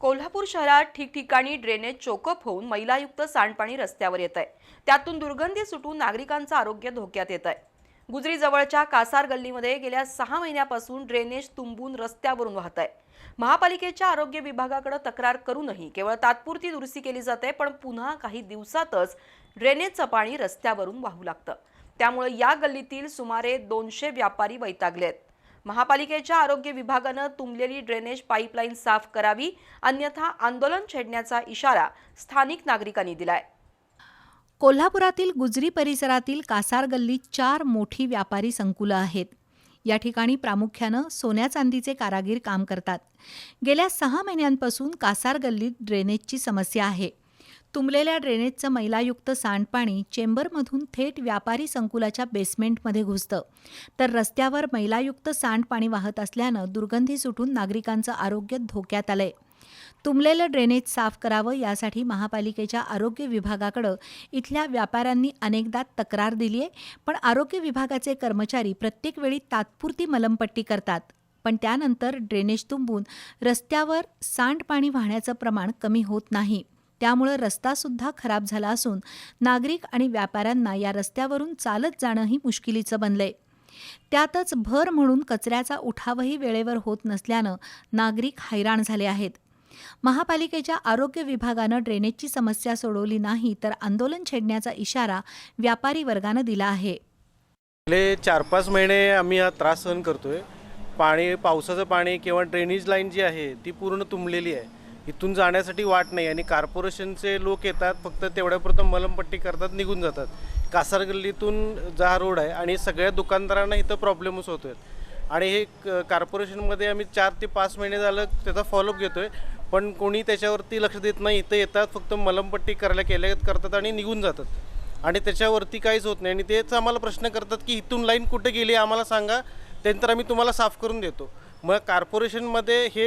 कोल्हापूर शहरात ठिकठिकाणी drainage choke up होऊन मैलायुक्त सांडपाणी रस्त्यावर येत आहे त्यातून दुर्गंधी सुटून नागरिकांचं आरोग्य धोक्यात येत आहे गुजरी जवळच्या कासार गल्लीमध्ये गेल्या सहा महिन्यापासून ड्रेनेज तुंबून रस्त्यावरून वाहत आहे महापालिकेच्या आरोग्य विभागाकडे तक्रार करूनही केवळ तात्पुरती दुरुस्ती केली जाते पण पुन्हा काही दिवसातच ड्रेनेजचं पाणी रस्त्यावरून वाहू लागतं. त्यामुळे या गल्लीतील सुमारे दोनशे व्यापारी वैतागले आहेत महापालिकेच्या आरोग्य विभागानं तुंबलेली ड्रेनेज पाईपलाईन साफ करावी अन्यथा आंदोलन छेडण्याचा इशारा स्थानिक नागरिकांनी दिलाय. कोल्हापुरातील गुजरी परिसरातील कासार गल्लीत चार मोठी व्यापारी संकुलं आहेत. या ठिकाणी प्रामुख्यानं सोन्या चांदीचे कारागीर काम करतात. गेल्या सहा महिन्यांपासून कासार गल्लीत ड्रेनेजची समस्या आहे. तुंबलेल्या ड्रेनेजचं मैलायुक्त सांडपाणी चेंबरमधून थेट व्यापारी संकुलाच्या बेसमेंटमध्ये घुसतं. तर रस्त्यावर मैलायुक्त सांडपाणी वाहत असल्यानं दुर्गंधी सुटून नागरिकांचं आरोग्य धोक्यात आलंय. तुंबलेलं ड्रेनेज साफ करावं यासाठी महापालिकेच्या आरोग्य विभागाकडं इथल्या व्यापाऱ्यांनी अनेकदा तक्रार दिली आहे पण आरोग्य विभागाचे कर्मचारी प्रत्येक वेळी तात्पुरती मलमपट्टी करतात. पण त्यानंतर ड्रेनेज तुंबून रस्त्यावर सांडपाणी वाहण्याचं प्रमाण कमी होत नाही. त्यामुळं रस्तासुद्धा खराब झाला असून नागरिक आणि व्यापाऱ्यांना या रस्त्यावरून चालत जाणंही मुश्किलीचं बनलंय. त्यातच भर म्हणून कचऱ्याचा उठावही वेळेवर होत नसल्यानं नागरिक हैराण झाले आहेत. महापालिकेच्या आरोग्य विभागानं ड्रेनेजची समस्या सोडवली नाही तर आंदोलन छेडण्याचा इशारा व्यापारी वर्गानं दिला आहे. गेले चार पाच महिने आम्ही हा त्रास सहन करतोय. पाणी पावसाचं पाणी किंवा ड्रेनेज लाईन जी आहे ती पूर्ण तुंबलेली आहे. इथून जाण्यासाठी वाट नाही आणि कॉर्पोरेशनचे लोक येतात फक्त तेवढ्यापुरतं मलमपट्टी करतात निघून जातात. कासार गल्लीतून जा रोड आहे आणि सगळ्या दुकानदारांना इथं प्रॉब्लेमच आहेत आणि हे क- कॉर्पोरेशनमध्ये आम्ही चार ते पाच महिने झालं त्याचा फॉलोअप घेतो आहे पण कोणी त्याच्यावरती लक्ष देत नाही इथं येतात फक्त मलमपट्टी करायला केल्या करतात आणि निघून जातात. आणि त्याच्यावरती काहीच होत नाही. आणि तेच आम्हाला प्रश्न करतात की इथून लाईन कुठे गेली आम्हाला सांगा त्यानंतर आम्ही तुम्हाला साफ करून देतो. मग कॉर्पोरेशनमध्ये हे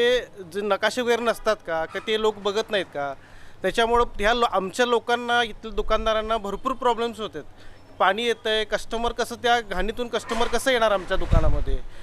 जे नकाशे वगैरे नसतात का? का ते लोक बघत नाहीत का? त्याच्यामुळं ह्या लो आमच्या लोकांना इथल्या दुकानदारांना भरपूर प्रॉब्लेम्स होतात. पाणी येतं आहे कस्टमर कसं त्या घाणीतून कस्टमर कसं येणार आमच्या दुकानामध्ये?